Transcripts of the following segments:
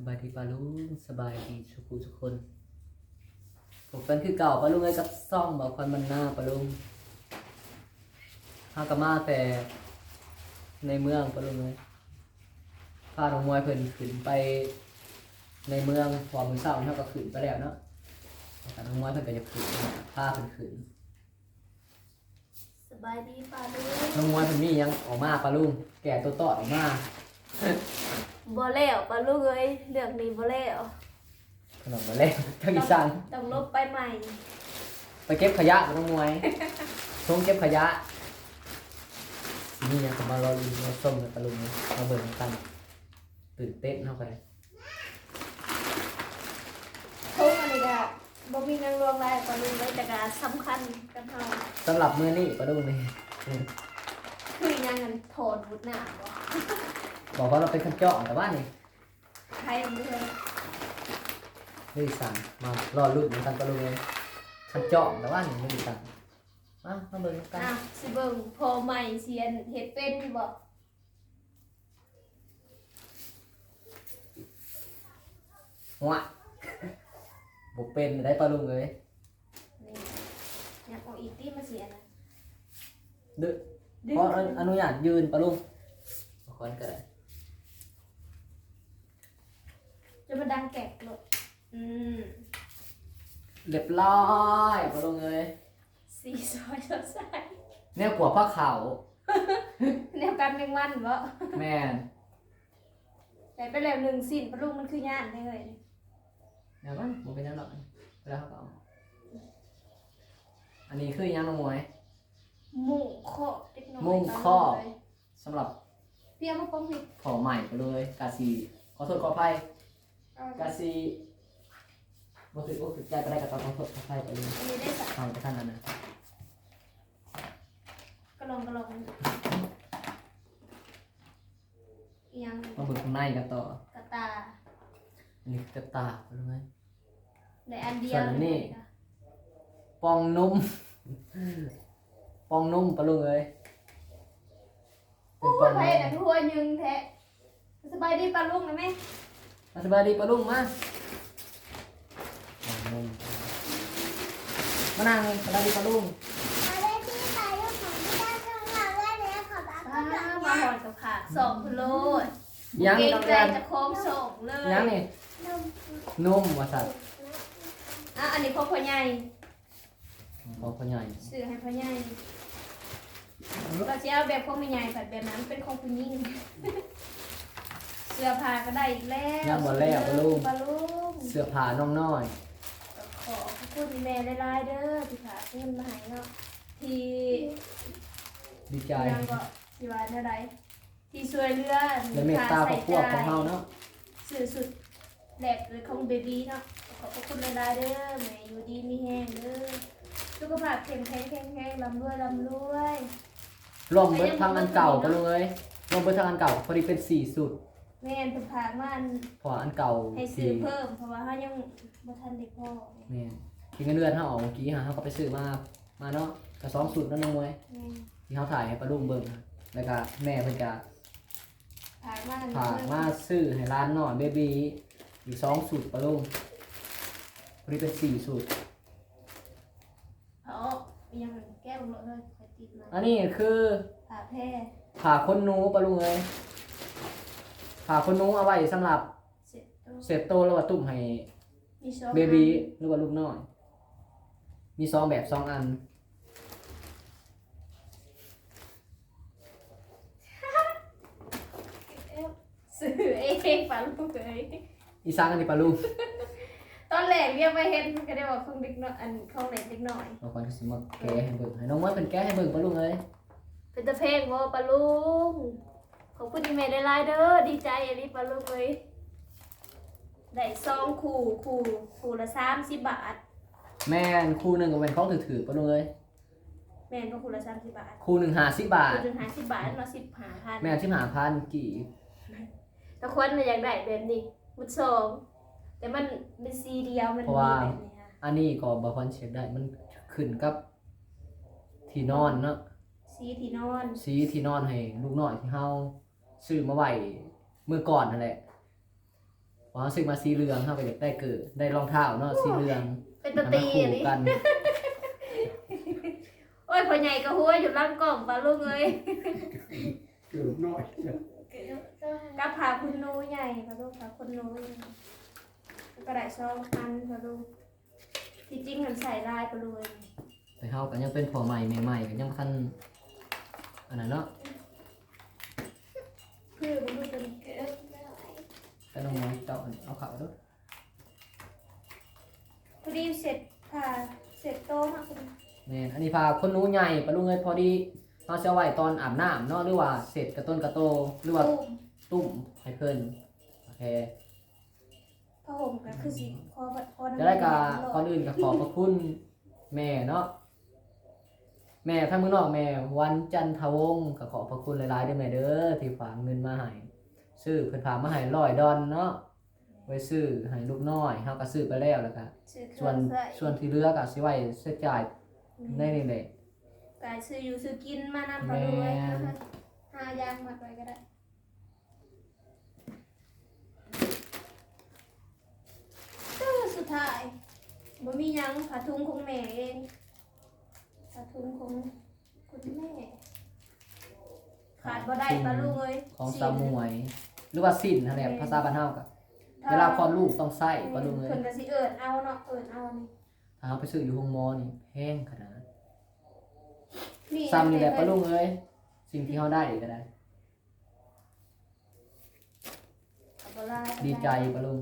สบายดีปาลุงสบายดีทุกผู้ทุกคนผมกันคือเก่าปาลุงไอ้กับซ่องบอกควันมันหน้าปาลุงฮากามาแต่ในเมืองปาลุงเลยพาน้องมวยเพิ่นขึ้นไปในเมืองพอมือเศร้าเท่าก็ขึ้นไปแล้วเนาะแต่น้องมวยเพิ่นก็จะขึ้นพาเพิ่นขึ้นสบายดีป่าลูน้องมวยเพิ่นมีหยังออกมาปาลุงแก่ตัวต่อออกมา บ่แล้วป่าลูกเอ้ยเรื่องนี้บ่แล้วขนมมาเล่นทั้งอีสานต้องลบไปใหม่ไปเก็บขยะมาต้องมวยช่วงเก็บขยะนี่ยังจะมารอดูมาส้มกับตะลุงนะมาเบิ่งกันตื่นเต้นเข้าไปทุกอันนี้ก็บ่มีนางรวงได้ป่าลูกเลยแต่ก็สำคัญกับเฮาสำหรับมื้อนี้ปะลุงนี่คือยังกันโทษบุญหน้าบ่ บอกว่าเราเป็นขันเจาะแต่ว่านี่ใครบ่เคยไม่ได้สั่งมารอรุ่นเหมือนกันปะลุงเลยขันเจาะแต่ว่านี่ไม่ได้สั่งมามาเบิ่งกันอะสิเบิ่งพอใหม่เสียนเฮ็ดเป็นอยู่บ่หัวบุกเป็นได้ปะลุงเลยนี่อยากเอาอีกที่มาเสียนะดึกดึงเพราะอนุญาตยืนปะลุงขอคนก็ได้ จะมาดังแกะโลดอืมเรียบร้อยปะลุงเลยสีซอยสดใสแนวขวบผ้าขาวแนวการแมงวันบ่แม่นแต่ไปแล้วหนึ่งสิ้นปลาลูกมันคือย่านได้เลยเดี๋ยวมันมันเป็นยังหรอกไปแล้วเขาก็เอาอันนี้คือยังน้องมวย หมูครอบเล็กน้อยหมู่ครอบเลยสำหรับเตรียมมาปองผิด ผอใหม่ไปเลยกาซีขอโทษขออภัย กาซีบ่ถือบ่ถือใจไปได้กับตอนขอโทษขออภัยไปเลยอันนี้ได้สักทำไปท่านนั้นนะกระลองกระลองอีหยังมาเบิกข้างในกันต่อกระตาอันนี้คือกระตากไปเลยในอันเดียวส่วนอันนี้ ปองนุ่ม ปองนุ่มปะลุงเอ้ยเป็โอ้นปอยงไปนุ่มแต่ทั่วยึงแท้สบายดีปลาลูกนะแม่มา สบายดีปะลุงมาปองนุ่มมานั่งสบายดีปะลุงอ้ามาหอดกับขาสองคุณโลดยังเก่งต้องใจการจะโค้งส่งเลยยังนี่นุ่มว่าสัตว์อะอันนี้พ่อพ่อใหญ่พอพ่อใหญ่ซื้อให้พ่อใหญ่เราจะเอาแบบของแม่ใหญ่ผัดแบบนั้นเป็นของผู้หญิง เสื้อผ้าก็ได้อีกแล้วยังบ่แล้วปะลุงปลาลูกเสื้อผ้าน้องน้อย ขอขอบคุณแม่หลายๆเด้อที่ฝากเงินมาให้เนาะที่ดีใจยังก็ที่ว่าเท่าใดที่ช่วยเหลือและเมตตาครอบครัวของเฮาเนาะสื่อสุดแหลกเลยของเบบี้เนาะขอบพระคุณหลายๆเด้อแม่อยู่ดีมีแห้งเด้อสุขภาพเข้มแข็งแข็งแรงลำรวยลำรวยร่มเบิดทางอันเก่าปะลุงเอ้ยร่มเบิดทางอันเก่าพอดีเป็นสี่สุด แม่นเพิ่นพากมาอันพออันเก่าให้ซื้อเพิ่มเพราะว่าเฮายังบ่ทันได้พอแม่นที่เงินเดือนเฮาออกเมื่อกี้หาเฮาก็ไปซื้อมา มาเนาะกระสองสุดนั่นน้องมวยแม่นที่เฮาถ่ายให้ปะลุงเบิ่งแล้วก็แม่เพิ่นก็พากมาฝากมาซื้อให้ร้านน้อยเบบีอีกสองสูตรปะลุงพอดีเป็นสี่สูตร เอายังแก้วลงเลยไปติดมาอันนี้คือผ่าแพร่ผ่าคนหนูปะลุงเอ้ย ผ่าคนหนูเอาไว้สำหรับเสร็จแล้วเสพโตแล้วว่าตุ่มให้มีสองเบบีหรือว่าลูกน้อย มีสองแบบสองอันเอ้าซื้อเองปลาลูกเอ้ยอีสานอันนี้ปะลุงตอนแรกเรียกไปเห็นมันก็ได้ว่าของเด็กน้อยอันของเด็กเด็กน้อยบางคนก็สิมาแก้ให้เบิ่งให้น้องมวยเป็นแก้ให้เบิ่งปะลุงเอ้ยเป็นตะเพลงว่าปลาลุง ขอบคุณที่แม่ได้ไลายเด้อดีใจอันนี้ปลาลุงเลยได้ซองคู่คู่คู่ละสามสิบบาท แม่นคู่หนึ่งก็เป็นของถือๆปะลุงเอ้ยแม่นก็คู่ละสามสิบบาทคู่หนึ่งหาสิบบาท คู่ถึงหาสิบบาทเนาะสิบหาพันแม่นที่หาพันกี่แต่คนมันอยากได้แบบนี้มุดซองแต่มันเป็นสีเดียวมันมีแบบนี้ค่ะอันนี้ก็บางคนเช็คได้มันขึ้นกับ ที่นอนเนาะสีที่นอน สีที่นอนให้ลูกน้อยที่เฮา ซื้อมาไว้เมื่อก่อนนั่นแหละพออซื้อมาสีเหลืองเฮาก็อยากได้เกิดได้รองเท้าเนาะสีเหลืองเป็นตะตีให้อันมันนี้คู่กันโอ้ยพ่อใหญ่ก็หัวอยู่ล่างกล่องปลาลูกเอ้ยเกือบน้อยกับพาคุณโนใหญ่ปลาลูกพาคุณโนใหญ่แล้วก็ได้ซองพันปลาลูกที่จริงมันใส่ลายปลาลูกเอ้ยแต่เฮาก็ยังเป็นผัวใหม่ใหม่ๆก็ยังคันอันนั้นเนาะ คือปลาลูกเป็นก็ต้องมองเจาะเอาเข้าเด้อพอดีเสร็จผ่าเสร็จโตมากคุณแม่นอันนี้พาคนหนูใหญ่ปะลุงเอ้ยพอดีเฮาสิเอาไว้ตอนอาบน้ำเนาะหรือว่าเสร็จกระต้นกระโตหรือว่าตุ้มตุ้มให้เพิ่นโอเค ผ้าห่มก็คือสีคอคอจะได้กะก่อนอื่นก็ขอบพระคุณแม่เนาะ แม่ทั้งมือนอกแม่ วันจันทวงศ์ก็ขอบพระคุณหลายๆเด้อแม่เด้อที่ฝากเงินมาให้ซื้อเพิ่นฝากมาให้ร้อยดอนเนาะไว้ซื้อให้ลูกน้อยเฮาก็ซื้อไปแล้วแล้วก็ซื้อเคส่วรื่อนงใส่ส่วนที่เหลือก็สิไว้ใช้จ่ายในนี่แหละ กายซื้ออยู่ซื้อกินมานำปลาลูกเอ้ยแม่นะคะหายางมาไว้ก็ได้ตื้อสุดท้ายบ่มีหยังผ้าถุงของแม่เอง ผ้าถุงของคุณแม่ ขาดบ่ได้ปลาลูกเอ้ยของสาวมวย หรือว่าสิ้นนั่นแหละภาษาบ้านเฮาก็เวลาคลอดลูกต้องใส่ปะลุงเอ้เพิ่ยนก็สิเอิ้นเอาเนาะเอิ้นเอานี่ถ้าเอาไปซื้ออยู่โรงหมอนี่แพงขนาดนั้นนี่ซ้ำนี่แหละปะลุงเอ้ยสิ่งที่เฮาได้ก็ได้บ่ลาดีใจปะลุง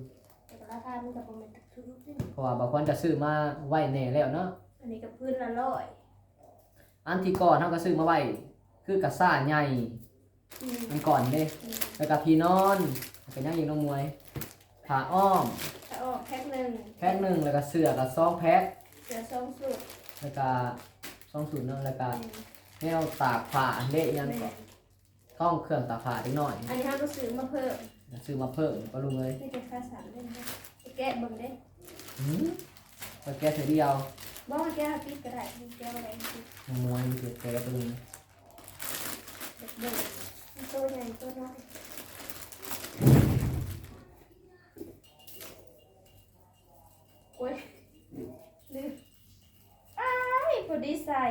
แต่ราคามันก็บ่แม่นถูกๆนี่เพราะว่าบางคนจะซื้อมาไว้แน่แล้วเนาะ อันนี้ก็พื้นละร้อย อันที่ก่อนเฮาก็ซื้อมาไว้คือกระซ่าใหญ่อืมมันก่อนเด้อืมแล้วก็ที่นอนก็ยังอยู่น้องมวยผ้าอ้อมถ้าออกแพ็คหนึ่งแพ็คหนึงแล้วก็เสื้อก็สองแพ็คเสือสองสูตรแล้วก็สองสูตรเนาะแล้วก็อืมแนวตากผ้าเด้ยังแม่ก็ต้องเครื่องตากผ้าเล็กน้อย อันนี้ห้าก็ซื้อมาเพิ่มซื้อมาเพิ่มปะลุงเอ้ยนี่เป็นค่าสามเล่มนะไปแกะเบิ่งเด้หืมก็แก้เธอเดียว บ่มาแกะปิดก็ได้มีแกะอะไรปิดมวยเกิดแก้ปะลุงเด็กเบิ่งมีตัวใหญ่ตัวน้อยโอ้ยลืมอ้ายพอดีใส่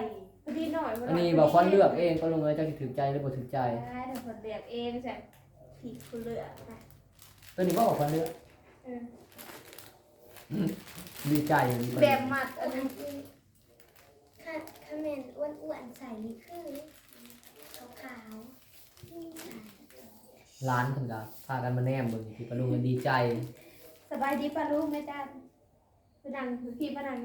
พอดีหน่อยบ่หอันยนี้บอกคนเลือกเองปะลุงเอ้ยเจะถือใจหรือบ่ถือใจได้แต่คนเลือกเองใช่ผิดคุณเลือกนะตัวนี้บอกคนเลือกเออ ดีใจอย่างนี้แบบมัดอันอันนั้นนี้ถ้าถ้าเมนอ้วนๆใส่นี่คือขาวๆอืมร้านเพิ่นก็พากันมาแนมเบิ่งที่ปะลุงก็ดีใจสบายดีป่ะลูกแม่จันพี่นั่งพี่มานั่ง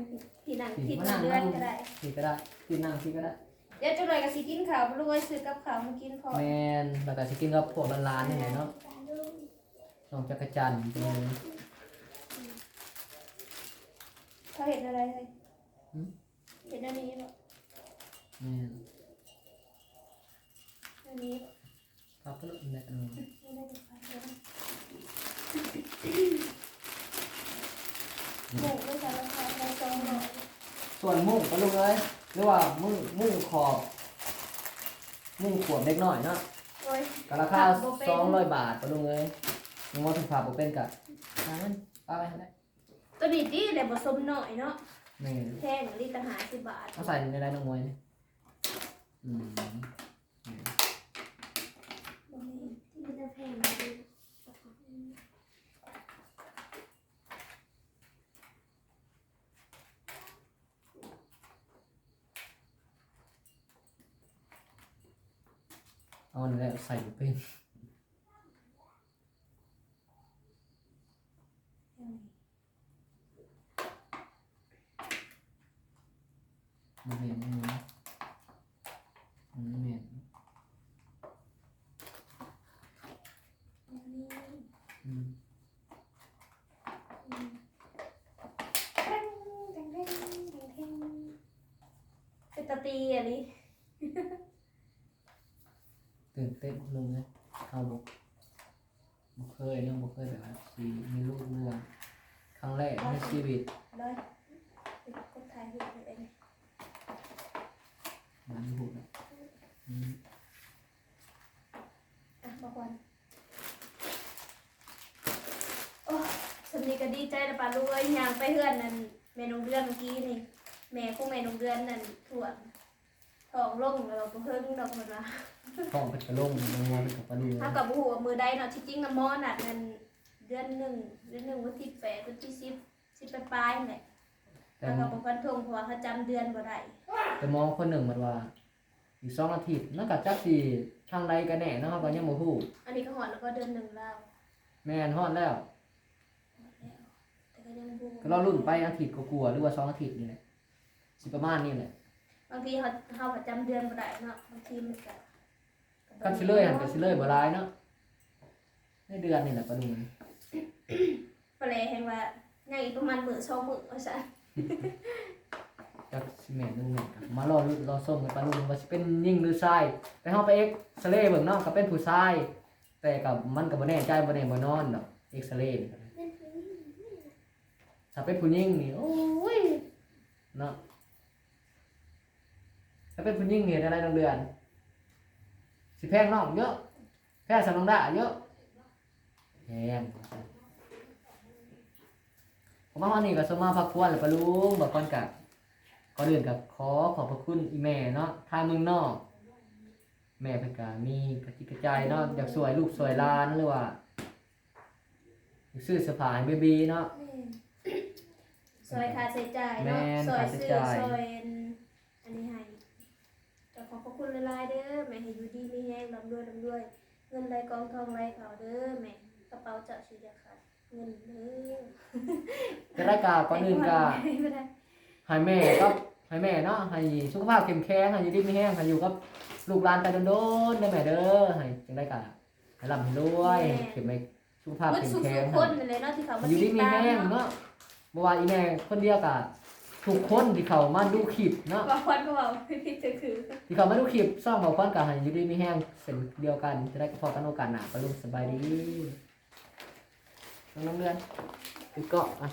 พี่นั่งพี่พี่มานั่นั่งงเลื่อนก็ได้ที่ก็ได้ที่นั่งที่ก็ได้ เดี๋ยวจุดหน่อยกับสิกินข้าวลูกเอ้ยซื้อกับข้าวมากินพอแม่นแล้วก็สิกินกับพวกร้านๆนี่แหละเนาะ ปลาลูกน้องจักรจันทร์เป็นไง เขาเห็นอะไรเลยเห็นอันนี้บ่แม่นอันนี้ครับปะลุงเนี่ยเออไม่ได้ดูไปเลยหมูด้วยกันราคาในซองหน่อยส่วนมุ้งปะลุงเอ้ยหรือว่ามุ้งมุ้งขอบมุ้งขวบเล็กน้อยเนาะโอ้ยก็ราคา200บาทปะลุงเอ้ยน้องว่าถึงฝากบ่เป็นก็หามันเอาไปให้ได้ ตัวนี้ดีแต่ผสมหน่อยเนาะแม่นแพงลิตรหาสิบบาทเอาใส่ในไรน้องมวยนี่อืมมันจะแพงมาดูเอาอันนี้แหละใส่บ่เป็น มันเห็นน้องมวยมันเห็นอืมเป็นตะตีอะนี่ตื่นเต้นลุงเลยเอาบุกบุเคยเรื่องบุเคยแบบว่าสีมีลูกเรือครั้งแรกในชีวิตเลยกดถ่ายรูปเอง มันบุกอะอืมอะบอกวันโอ้ยำนี้ก็ดีใจแล้วปลาลุงเอ้ยย่างไปเฮือนนั่นแม่นงเดือนเมื่อกี้นี่แม่ของแม่นงเดือนนั่นถ่วงทองลงแล้วก็เพิ่งดอกมันว่าท้องเป็นกระลงน้องมวยเป็นกับปลาลูกถ้ากับหัวมือใดเนาะที่จริงน้ำมอนัดนั่นเดือนหนึ่งเดือนหนึ่งวันที่แปดวันที่สิบสิบปลายๆนี่แหละ แต่แล้วก็บอกฟันธงเพราะว่าเขาจำเดือนบ่ได้แต่หมอคนหนึ่งมันว่า อีกสองอาทิตย์นั่นก็จักสิทางใดกันแน่เนาะครับก็ยังบ่ฮู้อันนี้ก็หอดแล้วก็เดือนหนึ่งแล้วแม่นฮอดแล้ว แต่ก็ยังบ่ก็รอรุ่นไปอาทิตย์ก็กลัวาๆหรือว่าสองอาทิตย์นี่แหละสิประมาณนี้แหละ บางทีเขาเขาก็จำเดือนบ่ได้เนาะบางทีมันก็กันสิเลยหันกันสิเลยบ่หลายเนาะในเดือนนี่แหละปลาลูกปลาแหลแห่งว่ายังอีกประมาณมื้อสองมื้อว่าซั่น จักสิแม่นนึงแม่นครับมารอรุ่นรอส้มกันปลาลูกว่าสิเป็นยิ่งหรือชายแต่เฮาไปเอ็กซเรย์เบิ่งเนาะก็เป็นผู้ชาย แต่กับมันก็บ่แน่ใจบ่แน่บ่นอนดอกเอ็กซเรย์ถ้าเป็นผู้หญิงนี่โอ้ยเนาะถ้าเป็นผู้หญิงนี่อะไรน้องเดือน สิแพงน้องเยอะแพงสนองไดาเยอะแพง มาวันนี้ก็สมมาพักควรแล้วปะลุงบอกก่อนกับก่อนอื่นกับขอขอบพระคุณอีแม่เนาะทางเมืองนอก แม่เพิ่นก็มีกระจิกกระจายเนาะอยากสวยลูกสวยหลานหรือว่าอยากซื้อเสื้อผ้าให้เบบีเนาะ ซอยค่าใช้จ่ายเนาะนซอยค่าใช้ซื้อจ่าย อยอันนี้ให้แต่ขอบพระคุณหลายๆเด้อแม่ให้อยู่ดีมีแรงร่ำรวยร่ำรวยเงินไหลกองทองไหลเขาเด้อแม่กระเป๋าเจ้าสิอย่าขาด เงินเด้อจะได้กาก่อนอื่นก็ไม่ได้ให้แม่ครับให้แม่เนาะให้สุขภาพเข้มแข็งให้อยู่ดีมีแห้งให้อยู่กับลูกหลานไปโดนๆเด้อแม่เด้อให้จังได้กาให้ร่ำให้รวยให้เข็มให้สุขภาพเมื่อเข้มสุขแข็งๆคนนั่นเลยเนาะที่เขามาอยู่ติดีดมีตามแห้งเนาะเนาะบ่ว่าอีแม่คนเดียวกะทุกคนที่เขามาดูคลิปเนาะบางคนก็บอกผิดถือคือที่เขามาดูคลิปซ่องบอกคนกะให้อยู่ดีมีแห้งเส้นเดียวกันจะได้พอกันโอกาสหน้าไปลุงสบายดี น้องเดือนคือกาะอะ